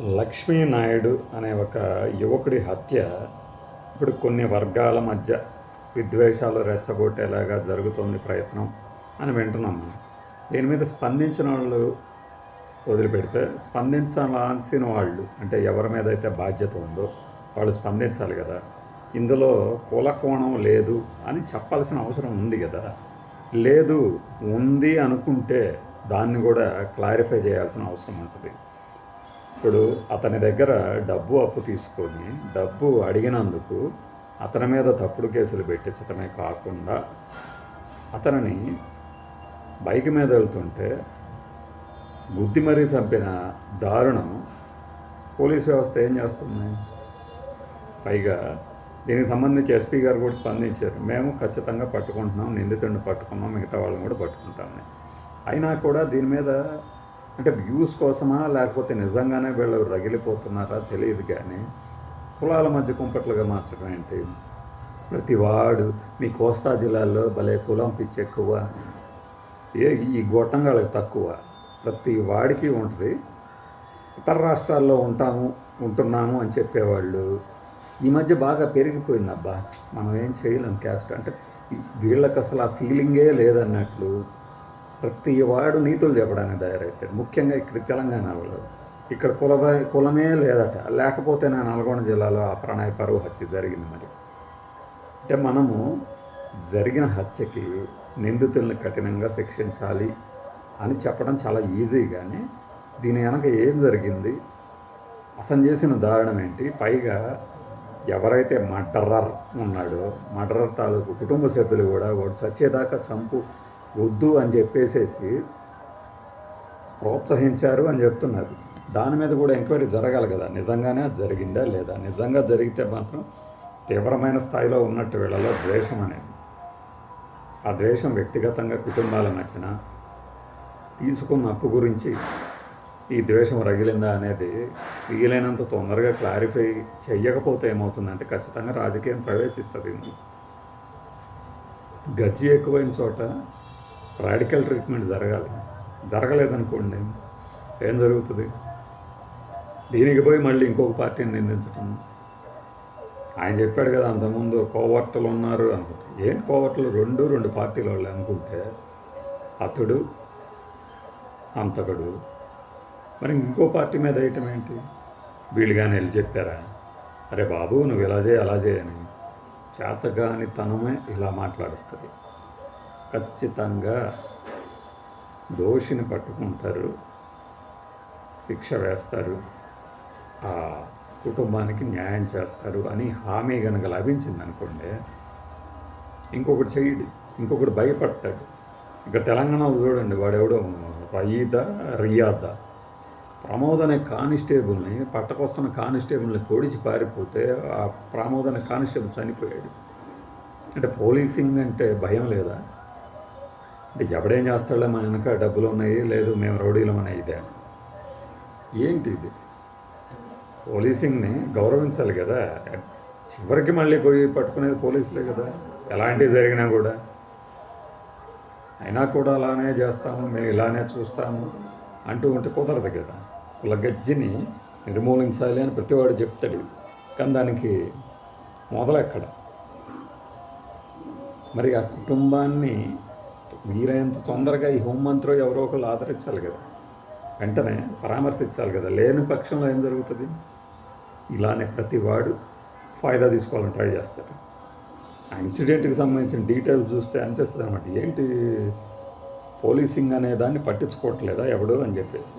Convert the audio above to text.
లక్ష్మీనాయుడు అనే ఒక యువకుడి హత్య ఇప్పుడు కొన్ని వర్గాల మధ్య విద్వేషాలు రెచ్చగొట్టేలాగా జరుగుతోంది ప్రయత్నం అని వింటున్నాం మనం. దీని మీద స్పందించిన వాళ్ళు వదిలిపెడితే స్పందించాల్సిన వాళ్ళు అంటే ఎవరి మీద అయితే బాధ్యత ఉందో వాళ్ళు స్పందించాలి కదా. ఇందులో కులకోణం లేదు అని చెప్పాల్సిన అవసరం ఉంది కదా. లేదు ఉంది అనుకుంటే దాన్ని కూడా క్లారిఫై చేయాల్సిన అవసరం ఉంటుంది. ఇప్పుడు అతని దగ్గర డబ్బు అప్పు తీసుకొని డబ్బు అడిగినందుకు అతని మీద తప్పుడు కేసులు పెట్టించటమే కాకుండా అతనిని బైక్ మీద వెళ్తుంటే బుద్ధి మరీ చంపిన దారుణం పోలీస్ వ్యవస్థ ఏం చేస్తుంది? పైగా దీనికి సంబంధించి ఎస్పీ గారు కూడా స్పందించారు. మేము ఖచ్చితంగా పట్టుకుంటున్నాం నిందితుడిని పట్టుకున్నాం మిగతా వాళ్ళని కూడా పట్టుకుంటామని. అయినా కూడా దీని మీద అంటే వ్యూస్ కోసమా లేకపోతే నిజంగానే వీళ్ళు రగిలిపోతున్నారా తెలియదు కానీ కులాల మధ్య కుంపట్లుగా మార్చడం ఏంటి? ప్రతి వార్డు మీ కోస్తా జిల్లాల్లో భలే కులం పిచ్చి ఎక్కువ. ఏ ఈ గొట్టంగాళ్ళకి తక్కువ. ప్రతి వాడికి ఉంటుంది. ఇతర రాష్ట్రాల్లో ఉంటాము ఉంటున్నాము అని చెప్పేవాళ్ళు. ఈ మధ్య బాగా పెరిగిపోయింది అబ్బా మనం ఏం చేయలేం క్యాస్ట్. అంటే వీళ్ళకి అసలు ఆ ఫీలింగే లేదన్నట్లు. ప్రతి వాడు నీతులు చెప్పడానికి తయారవుతాడు ముఖ్యంగా ఇక్కడ తెలంగాణలో. ఇక్కడ కుల కులమే లేదట. లేకపోతే నా నల్గొండ జిల్లాలో ఆ ప్రణయ పరువు హత్య జరిగింది మరి. అంటే మనము జరిగిన హత్యకి నిందితుల్ని కఠినంగా శిక్షించాలి అని చెప్పడం చాలా ఈజీ కానీ దీని వెనక ఏం జరిగింది? అతను చేసిన దారుణం ఏంటి? పైగా ఎవరైతే మటర్రర్ ఉన్నాడో మటర్రర్ తాలూకు కుటుంబ సభ్యులు కూడా వాడు చచ్చేదాకా చంపు వద్దు అని చెప్పేసేసి ప్రోత్సహించారు అని చెప్తున్నారు. దాని మీద కూడా ఎంక్వైరీ జరగాలి కదా. నిజంగానే అది జరిగిందా లేదా? నిజంగా జరిగితే మాత్రం తీవ్రమైన స్థాయిలో ఉన్నట్టు వీళ్ళలో ద్వేషం అనేది. ఆ ద్వేషం వ్యక్తిగతంగా కుటుంబాల మధ్యన తీసుకున్న అప్పు గురించి ఈ ద్వేషం రగిలిందా అనేది వీలైనంత తొందరగా క్లారిఫై చెయ్యకపోతే ఏమవుతుందంటే ఖచ్చితంగా రాజకీయం ప్రవేశిస్తుంది. గజ్జి ఎక్కువైన చోట రాడికల్ ట్రీట్మెంట్ జరగాలి. జరగలేదనుకోండి ఏం జరుగుతుంది? దీనికి పోయి మళ్ళీ ఇంకొక పార్టీని నిందించటం. ఆయన చెప్పాడు కదా అంతకుముందు కోవట్టలు ఉన్నారు అనుకుంటే ఏం కోవర్టులు? రెండు రెండు పార్టీల వాళ్ళు అనుకుంటే అతడు అంతకుడు. మరి ఇంకో పార్టీ మీద వేయటం ఏంటి? వీళ్ళు కానీ వెళ్ళి చెప్పారా? అరే బాబు నువ్వు ఇలా చేయి అలా చేయని చేతగాని తనమే ఇలా మాట్లాడుస్తుంది. ఖచ్చితంగా దోషిని పట్టుకుంటారు శిక్ష వేస్తారు ఆ కుటుంబానికి న్యాయం చేస్తారు అని హామీ కనుక లభించింది అనుకోండి ఇంకొకటి చేయడు ఇంకొకటి భయపడతాడు. ఇక తెలంగాణలో చూడండి వాడెవడో రయీదా రియాద. ప్రమోద్ అనే కానిస్టేబుల్ని పట్టకొస్తున్న కానిస్టేబుల్ని పొడిచి పారిపోతే ఆ ప్రమోద్ అనే కానిస్టేబుల్ చనిపోయాడు. అంటే పోలీసింగ్ అంటే భయం లేదా? అంటే ఎవడేం చేస్తాడో మా వెనక డబ్బులు ఉన్నాయి లేదు మేము రౌడీలం అనే ఇదే. ఏంటి ఇది? పోలీసింగ్ని గౌరవించాలి కదా. చివరికి మళ్ళీ పోయి పట్టుకునేది పోలీసులే కదా. ఎలాంటివి జరిగినా కూడా. అయినా కూడా అలానే చేస్తాము మేము ఇలానే చూస్తాము అంటూ ఉంటే కుదరదు కదా. కుల గజ్జిని నిర్మూలించాలి అని ప్రతివాడు చెప్తాడు. కానీ దానికి మొదలెక్కడ? మరి ఆ కుటుంబాన్ని వీలైనంత తొందరగా ఈ హోంమంత్రి ఎవరో ఒకళ్ళు ఆదరించాలి కదా. వెంటనే పరామర్శించాలి కదా. లేని పక్షంలో ఏం జరుగుతుంది? ఇలానే ప్రతి వాడు ఫాయిదా తీసుకోవాలని ట్రై చేస్తారు ఆ ఇన్సిడెంట్కి సంబంధించిన డీటెయిల్స్ చూస్తే అనిపిస్తుంది అనమాట ఏంటి పోలీసింగ్ అనే దాన్ని పట్టించుకోవట్లేదా ఎవడు అని చెప్పేసి.